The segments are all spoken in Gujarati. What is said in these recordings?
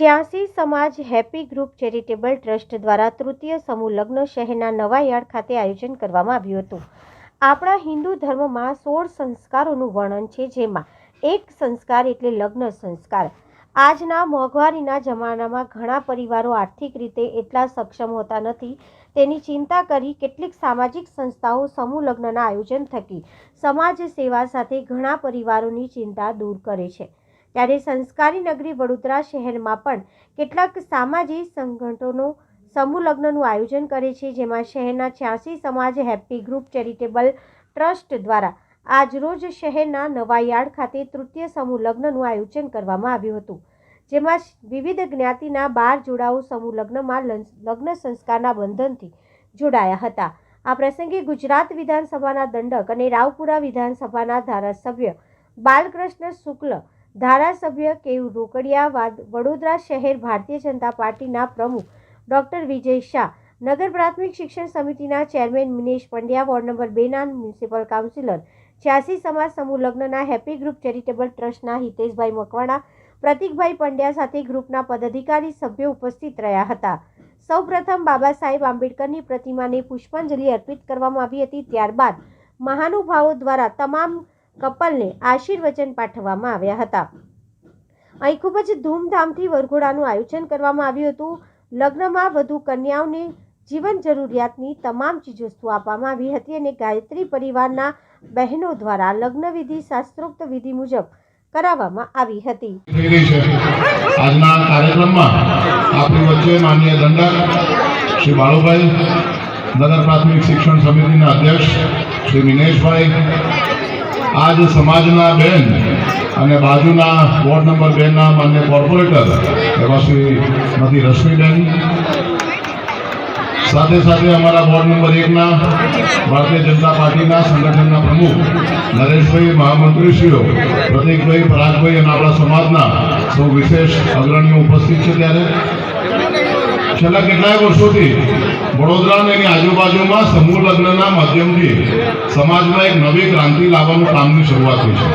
છ્યાસી સમાજ હેપી ગ્રુપ ચેરિટેબલ ટ્રસ્ટ દ્વારા તૃતીય સમૂહ લગ્ન શહેરના નવાયાર્ડ ખાતે આયોજન કરવામાં આવ્યું હતું. આપણા હિન્દુ ધર્મમાં સોળ સંસ્કારોનું વર્ણન છે, જેમાં એક સંસ્કાર એટલે લગ્ન સંસ્કાર. આજના મોંઘવારીના જમાનામાં ઘણા પરિવારો આર્થિક રીતે એટલા સક્ષમ હોતા નથી. તેની ચિંતા કરી કેટલીક સામાજિક સંસ્થાઓ સમૂહ લગ્નના આયોજન થકી સમાજ સેવા સાથે ઘણા પરિવારોની ચિંતા દૂર કરે છે. ત્યારે સંસ્કારી નગરી વડોદરા શહેરમાં પણ કેટલાક સામાજિક સંગઠનો સમૂહ લગ્નનું આયોજન કરે છે, જેમાં શહેરના છ્યાસી સમાજ હેપી ગ્રુપ ચેરિટેબલ ટ્રસ્ટ દ્વારા આજરોજ શહેરના નવાયાર્ડ ખાતે તૃતીય સમૂહ લગ્નનું આયોજન કરવામાં આવ્યું હતું, જેમાં વિવિધ જ્ઞાતિના બાર જોડાઓ સમૂહ લગ્નમાં લગ્ન સંસ્કારના બંધનથી જોડાયા હતા. આ પ્રસંગે ગુજરાત વિધાનસભાના દંડક અને રાવપુરા વિધાનસભાના ધારાસભ્ય બાલકૃષ્ણ શુક્લ ધારાસભ્ય કેયુ રોકડિયા વડોદરા શહેર ભારતીય જનતા પાર્ટીના પ્રમુખ ડોક્ટર વિજય શાહ, નગર પ્રાથમિક શિક્ષણ સમિતિના chairman Minesh Pandya, ward number બેના મ્યુનિસિપલ કાઉન્સિલર છ્યાસી સમાજ સમૂહ લગ્નના હેપી ગ્રુપ ચેરિટેબલ ટ્રસ્ટના હિતેશભાઈ મકવાણા, પ્રતિકભાઈ પંડ્યા સાથે ગ્રુપના પદાધિકારી સભ્યો ઉપસ્થિત રહ્યા હતા. સૌપ્રથમ બાબા સાહેબ આંબેડકરની પ્રતિમાને પુષ્પાંજલિ અર્પિત કરવામાં આવી હતી, ત્યારબાદ મહાનુભાવો દ્વારા તમામ કપલને આશીર્વચન પાઠવવામાં આવ્યા હતા. અહીં ખૂબ જ ધૂમધામથી વરઘોડાનું આયોજન કરવામાં આવ્યું હતું. લગ્નમાં વધુ કન્યાઓને જીવન જરૂરિયાતની તમામ ચીજવસ્તુ આપવામાં આવી હતી અને ગાયત્રી પરિવારના બહેનો દ્વારા લગ્ન વિધિ, શાસ્ત્રોક્ત વિધિ મુજબ કરાવવામાં આવી હતી. આજના કાર્યક્રમમાં આપણી વચ્ચે માનનીય દંડક શ્રી બાળુભાઈ, નગર પ્રાથમિક શિક્ષણ સમિતિના અધ્યક્ષ શ્રી મિનેશભાઈ આજ સમાજના બેન અને બાજુના વોર્ડ નંબર બેના માન્ય કોર્પોરેટર એવા શ્રીમતી રશ્મિબેન. સાથે સાથે અમારા વોર્ડ નંબર એકના ભારતીય જનતા પાર્ટીના સંગઠનના પ્રમુખ નરેશભાઈ મહામંત્રીશ્રીઓ, પ્રતિકભાઈ, પરાગભાઈ અને આપણા સમાજના સૌ વિશેષ અગ્રણીઓ ઉપસ્થિત છે ત્યારે. છેલ્લા કેટલાય વર્ષોથી વડોદરા અને એની આજુબાજુમાં સમૂહ લગ્નના માધ્યમથી સમાજમાં એક નવી ક્રાંતિ લાવવાનું કામની શરૂઆત થઈ છે.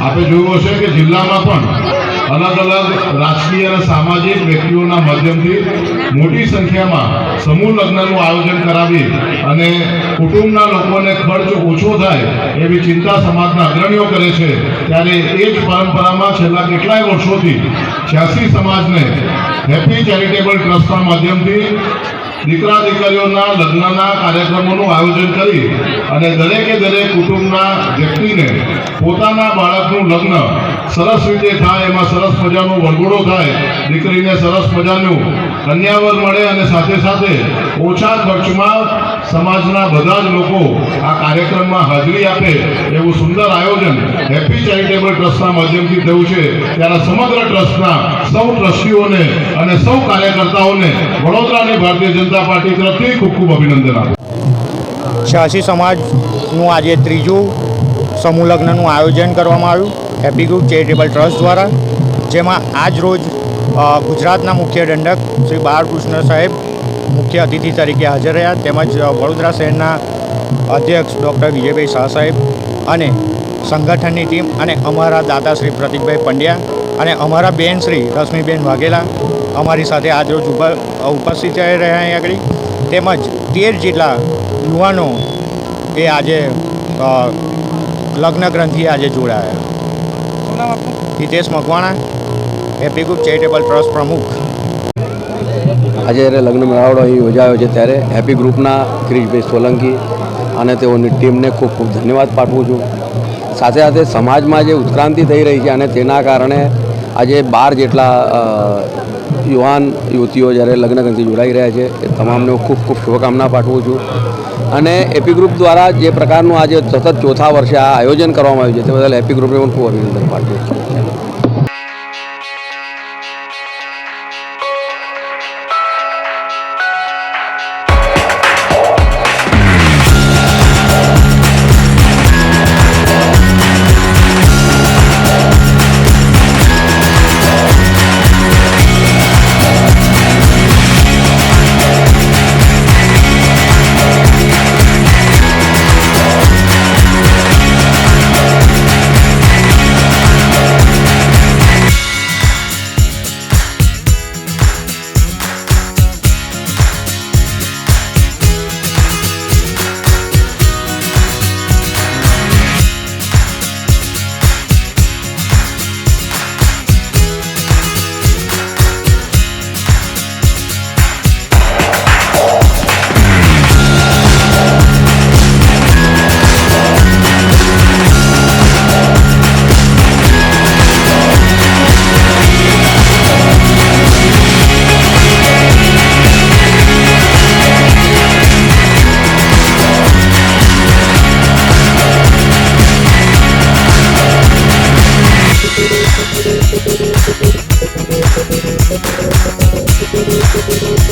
આપણે જોયું હશે કે જિલ્લામાં પણ અલગ અલગ રાજકીય અને સામાજિક વ્યક્તિઓના માધ્યમથી મોટી સંખ્યામાં સમૂહ લગ્નનું આયોજન કરાવી અને કુટુંબના લોકોને ખર્ચ ઓછો થાય એવી ચિંતા સમાજના અગ્રણીઓ કરે છે, ત્યારે એ જ પરંપરામાં છેલ્લા કેટલાય વર્ષોથી છ્યાસી સમાજને હેપી ચેરિટેબલ ટ્રસ્ટના માધ્યમથી દીકરા દીકરીઓના લગ્નના કાર્યક્રમોનું આયોજન કરી અને દરેકે દરેક કુટુંબના વ્યક્તિને પોતાના બાળકનું લગ્ન સરસ રીતે થાય, એમાં સરસ મજાનો વરઘોડો થાય, દીકરીને સરસ મજાનું કન્યાવર મળે અને સાથે સાથે ઓછા ખર્ચમાં સમાજના બધા જ લોકો આ કાર્યક્રમમાં હાજરી આપે એવું સુંદર આયોજન હેપી ચેરિટેબલ ટ્રસ્ટના માધ્યમથી થયું છે. ત્યારે સમગ્ર ટ્રસ્ટના સૌ ટ્રસ્ટીઓને અને સૌ કાર્યકર્તાઓને વડોદરાની ભારતીય જનતા પાર્ટી તરફથી ખૂબ ખૂબ અભિનંદન આપું. છ્યાસી સમાજનું આજે ત્રીજું સમૂહ લગ્નનું આયોજન કરવામાં આવ્યું. હેપી ગુડ ચેરિટેબલ ટ્રસ્ટ દ્વારા, જેમાં આજ રોજ ગુજરાતના મુખ્ય દંડક શ્રી બાળકૃષ્ણ સાહેબ મુખ્ય અતિથિ તરીકે હાજર રહ્યા. તેમજ વડોદરા શહેરના અધ્યક્ષ ડૉક્ટર વિજયભાઈ શાહ સાહેબ અને સંગઠનની ટીમ અને અમારા દાદા શ્રી પ્રતિકભાઈ પંડ્યા અને અમારા બેન શ્રી રશ્મિબેન વાઘેલા અમારી સાથે આજરોજ ઉપ- ઉપસ્થિત રહ્યા અહીં આગળ. તેમજ તેર જેટલા યુવાનો એ આજે લગ્ન ગ્રંથિ આજે જોડાયા. Hitesh Makwana happy group charitable trust પ્રમુખ. આજે જ્યારે લગ્ન મેળાવડો અહીં યોજાયો છે ત્યારે હેપી ગ્રુપના ક્રિશભાઈ સોલંકી અને તેઓની ટીમને ખૂબ ખૂબ ધન્યવાદ પાઠવું છું. સાથે સાથે સમાજમાં જે ઉત્ક્રાંતિ થઈ રહી છે અને તેના કારણે આજે બાર જેટલા યુવાન યુવતીઓ જ્યારે લગ્ન ગ્રંથિ જોડાઈ રહ્યા છે, એ તમામને ખૂબ ખૂબ શુભકામના પાઠવું છું. અને એપી ગ્રુપ દ્વારા જે પ્રકારનું આજે સતત ચોથા વર્ષે આ આયોજન કરવામાં આવ્યું છે, તે બદલ એપી ગ્રુપને પણ ખૂબ અભિનંદન પાઠવું છું.